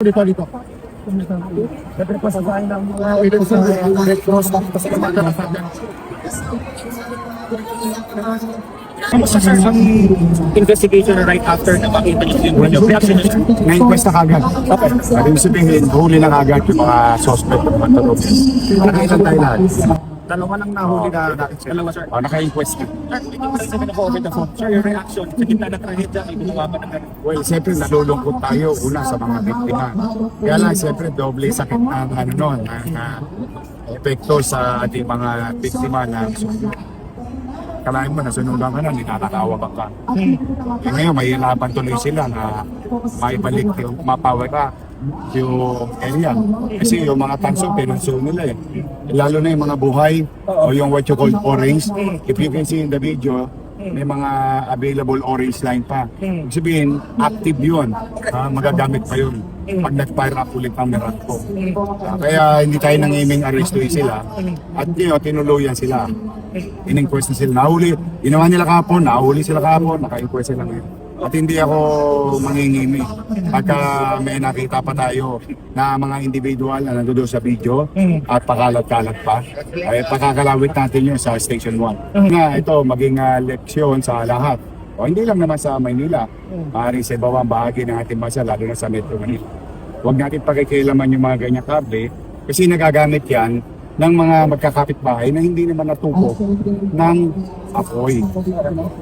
Dito, dito. Siyempre po sa bahay ng mga sa Red Cross sa mga Kamusta sir ang investigation right after na makita niyo yung video? Reaction niyo? Na-inquest na kagad. Okay. Ibig sabihin, huli na kagad yung mga suspect ng mga tulog. Nakailan tayo lahat? Dalawa lang nahuli na dalawa sir. O, naka-inquest na. Sir, hindi ko pala sabi na po over the phone. Sir, your reaction sa gitna ng trahedya, may gumawa ba ng ganun? Well, siyempre nalulungkot tayo una sa mga biktima. Kaya lang siyempre doble sakit ng ano nun, ng ah, epekto sa ating mga biktima na kalahin mo, nasunugan ka na, ninanakawa ka ka. Eh, ngayon, may laban tuloy sila na maibalik yung mapower ka yung area. Kasi yung mga tanso, pinanso nila eh. Lalo na yung mga buhay o yung what you call orange. If you can see in the video, may mga available orange line pa. Ibig sabihin, active yun. Ah, magagamit pa yun pag nag-fire up ulit ang Meralco. Ah, kaya hindi tayo nangiming arrestuin sila. At yun, tinuluyan sila. In-inquest na sila. Nahuli. Ginawa nila kahapon, nahuli sila kahapon, naka-inquest sila ngayon. At hindi ako mangingimi. Pagka may nakita pa tayo na mga individual na nandoon sa video at pakalat-kalat pa, ay pakakalawit natin yun sa Station 1. Nga ito, maging ah, leksyon sa lahat. O hindi lang naman sa Maynila, maaaring sa ibang bahagi ng ating bansa, lalo na sa Metro Manila. Huwag natin pakikilaman yung mga ganyang kable kasi nagagamit yan ng mga magkakapitbahay na hindi naman natuto ng apoy.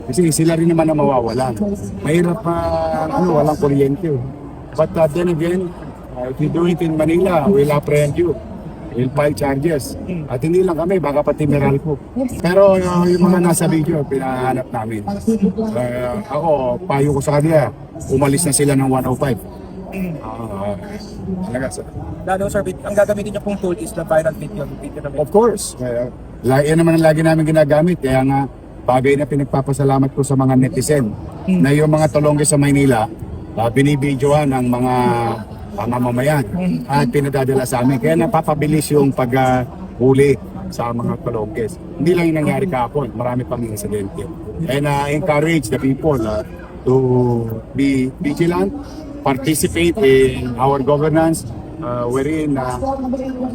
Kasi sila rin naman ang mawawalan. Mahirap pa, ano, walang kuryente. But uh, then again, uh, if you do it in Manila, we'll apprehend you. We'll file charges. At hindi lang kami, baka pati Meralco. Pero uh, yung mga nasa video, pinahanap namin. Uh, ako, payo ko sa kanila, umalis na sila ng 105. Ah, talaga, sir. Lalo sir, ang gagamitin niyo pong tool is the viral video. video na Of course. Uh, la- yan naman ang lagi namin ginagamit. Kaya nga, bagay na pinagpapasalamat ko sa mga netizen na yung mga tulongge sa Maynila, uh, binibidyohan ng mga pamamayan at pinadadala sa amin. Kaya napapabilis yung paghuli sa mga tulongges. Hindi lang yung nangyari kahapon, marami pang insidente. And uh, encourage the people uh, to be vigilant, participate in our governance, uh, wherein uh,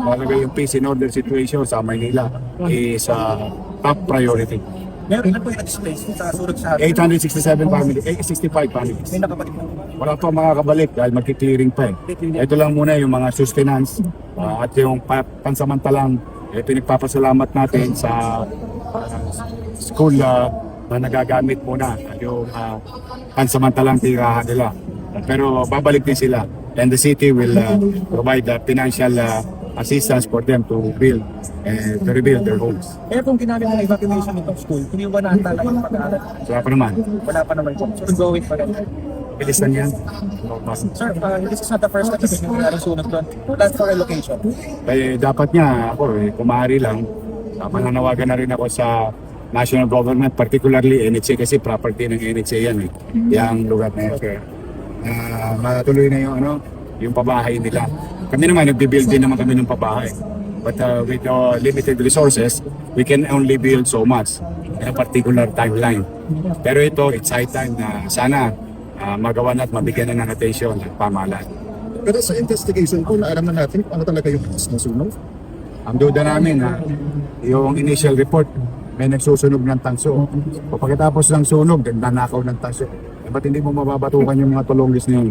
talaga yung peace and order situation sa Maynila is uh, top priority. Meron na po yung na-displace sa surog sa 867 family, eh, 65 families. May nakabalik po. Wala pa mga kabalik dahil magki-clearing pa eh. Ito lang muna yung mga sustenance uh, at yung pa- pansamantalang eh, pinagpapasalamat natin sa uh, school uh, na nagagamit muna yung uh, pansamantalang tirahan nila. Pero babalik din sila and the city will uh, provide the financial uh, assistance for them to build and to rebuild their homes. Kaya kung ginamit ng evacuation nitong school, hindi ba naantala yung pag-aaral? So ako naman, Wala pa naman po. So, going pa rin. bilisan yan. Sir, uh, this is not the first time na nangyari sunog doon. Plan for relocation. Eh, dapat nga ako, eh, kumari lang, uh, mananawagan na rin ako sa national government, particularly NHA kasi property ng NHA yan eh. Yang lugar na yan. Sir. Uh, matuloy na yung ano, yung pabahay nila. Kami naman, nagbe-build din naman kami ng pabahay. But uh, with uh, limited resources, we can only build so much in a particular timeline. Pero ito, it's high time na sana uh, magawa na at mabigyan na ng attention ng pamahalaan. Pero sa investigation po, naaram na natin kung ano talaga yung cause ng sunog. Ang duda namin na yung initial report may nagsusunog ng tanso. O pagkatapos ng sunog, nanakaw ng tanso. Eh, ba't hindi mo mababatukan yung mga tulongis na yun?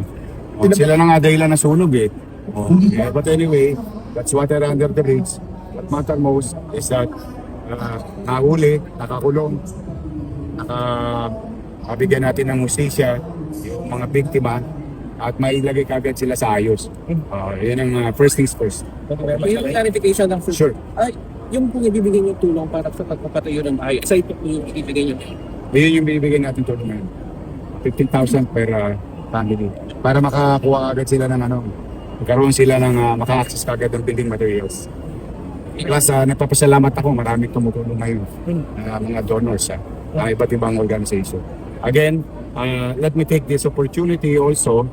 O, sila na nga dahilan ng sunog eh. O, eh, But anyway, that's water under the bridge. What matter most is that uh, nahuli, nakakulong, naka, mabigyan natin ng hustisya yung mga biktima at mailagay kagad sila sa ayos. Uh, yun ang uh, first things first. Much. Yung clarification ng first. Sure. Ay, yung kung ibibigay niyo tulong para sa pagpapatayo ng bahay, sa ito yung ibibigay niyo. Ayun yung bibigyan natin tulong ngayon. 15,000 per uh, family. Para makakuha agad sila ng ano, magkaroon sila ng uh, maka-access kagad ng building materials. Plus, uh, nagpapasalamat ako, maraming tumutulong ngayon uh, mga donors sa uh, iba't ibang organization. Again, uh, let me take this opportunity also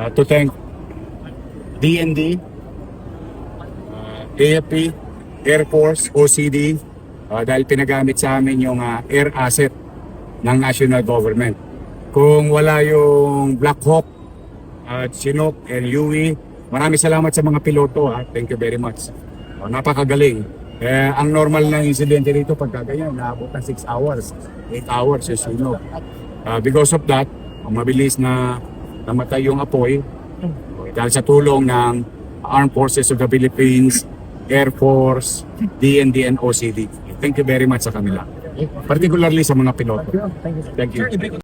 uh, to thank DND, uh, AFP, Air Force, OCD, uh, dahil pinagamit sa amin yung uh, air asset ng national government. Kung wala yung Black Hawk at Chinook and Yui, maraming salamat sa mga piloto. Ha. Thank you very much. O, napakagaling. Eh, ang normal na insidente rito pagka ganyan, naabot ng 6 hours, 8 hours yung sunog. Ah, because of that, mabilis na namatay yung apoy dahil sa tulong ng Armed Forces of the Philippines, Air Force, DND, and OCD. Thank you very much sa kanila. Particularly sa mga piloto. Thank you.